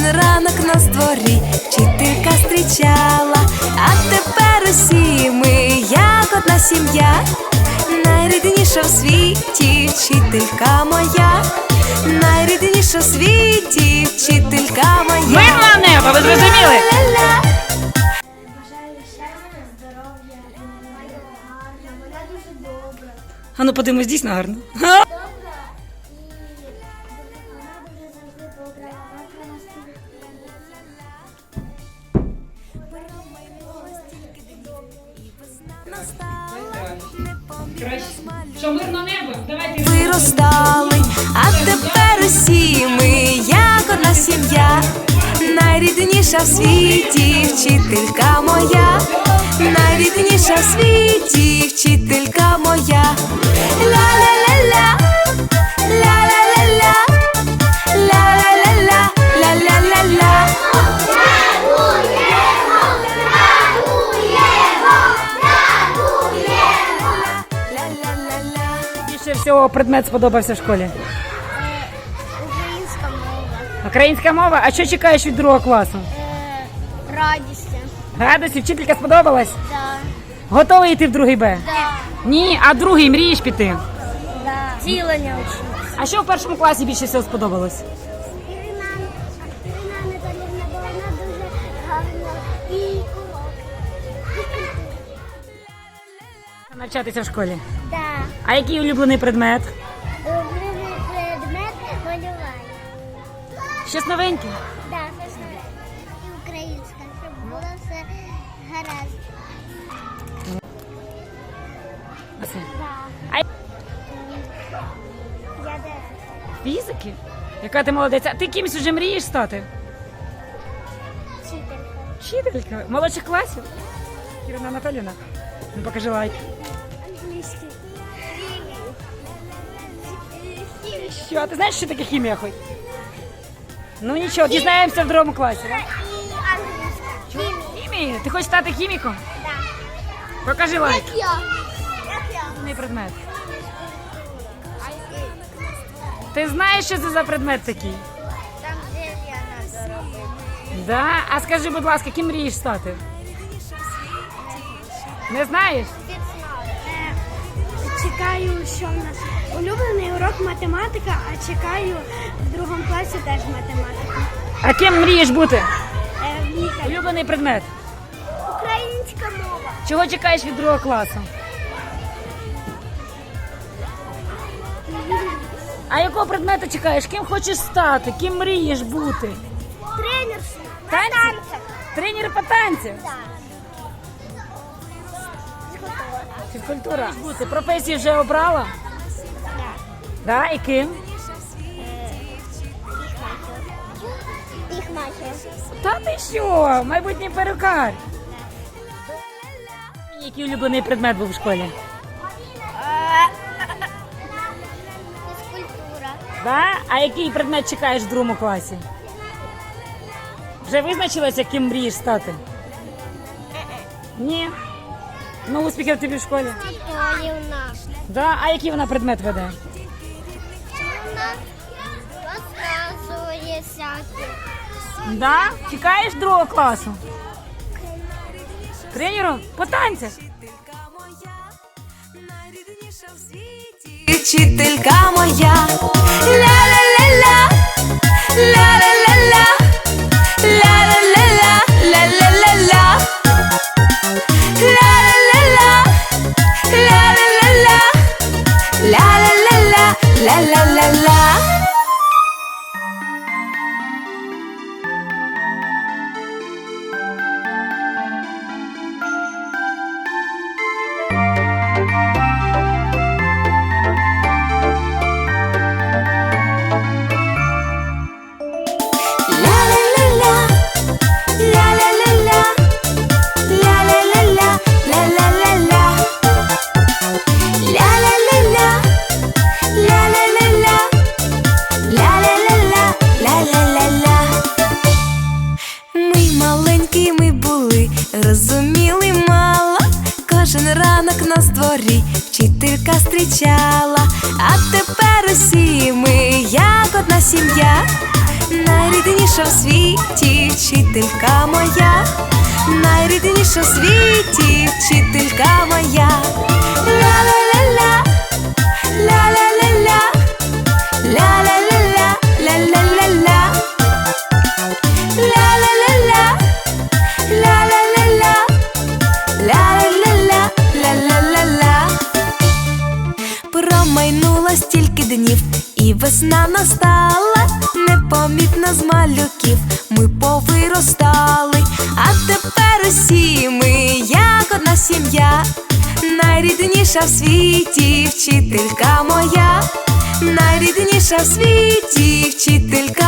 один ранок на дворі вчителька зустрічала, а тепер усі ми, як одна сім'я, найрідніша в світі вчителька моя, найрідніша в світі вчителька моя. Мир вам небо, ви зрозуміли? А ну подивимось дійсно гарно. Що мирно небо? Давайте. виростали, а тепер усі ми, як одна сім'я, найрідніша в світі вчителька моя, найрідніша в світі вчителька моя. Всього предмет сподобався в школі. Українська мова. Українська мова. А що чекаєш від другого класу? Радість. Радості, вчителька сподобалась? Да. Готовий йти в другий Б? Да. Ні, а другий мрієш піти. Да. Цілення учиться. А що в першому класі більше всього сподобалось? Ірина, Ірина Анатоліївна, бо вона дуже гарна і урок. Навчатися в школі. Да. А який улюблений предмет? Улюблений предмет малювання. Щось новеньке. Да, це ж і українська, щоб було все гаразд. Оце. Да. А Я де? фізики? Яка ти молодець? А ти кимось вже мрієш стати? Вчителька. Вчителька молодших класів? Ірина Анатоліївна. Ну покажи лайк. Що, а ти знаєш, що таке хімія хоч? Ну нічого, дізнаємося в другому класі. Да? І Ти хочеш стати хіміком? Да. Покажи лайк. Мій предмет. Ти знаєш, що це за предмет такий? Там де я на дорогу. Да? А скажи, будь ласка, ким мрієш стати? Не знаєш? Чекаю, що в нас улюблений урок математика, а чекаю в другому класі теж математика. А ким мрієш бути? Е. Улюблений предмет. Українська мова. Чого чекаєш від другого класу? А якого предмета чекаєш? Ким хочеш стати? Ким мрієш бути? Тренер. Танці? танцях. Тренер по танцям? Так. Фізкультура. Бути. Професію вже обрала? Да, і ким? Їх. Та ти що? Майбутній перукар. Який улюблений предмет був в школі? Фізкультура. Да? А який предмет чекаєш в другому класі? Вже визначилася, ким мрієш стати? Ні. Ну, успіхів тобі в школі. Да? А який вона предмет веде? Вона розказує всякі. Да? Чекаєш другого класу? Тренеру, По танцях? Вчителька моя, найрідніша в світі. Вчителька моя, ля-ля-ля-ля, ля-ля-ля-ля, ля-ля-ля-ля, вчителька зустрічала, а тепер усі ми як одна сім'я, найрідніша в світі вчителька моя, найрідніша в світі весна настала, непомітно з малюків ми повиростали, а тепер усі ми як одна сім'я, найрідніша в світі вчителька моя, найрідніша в світі вчителька.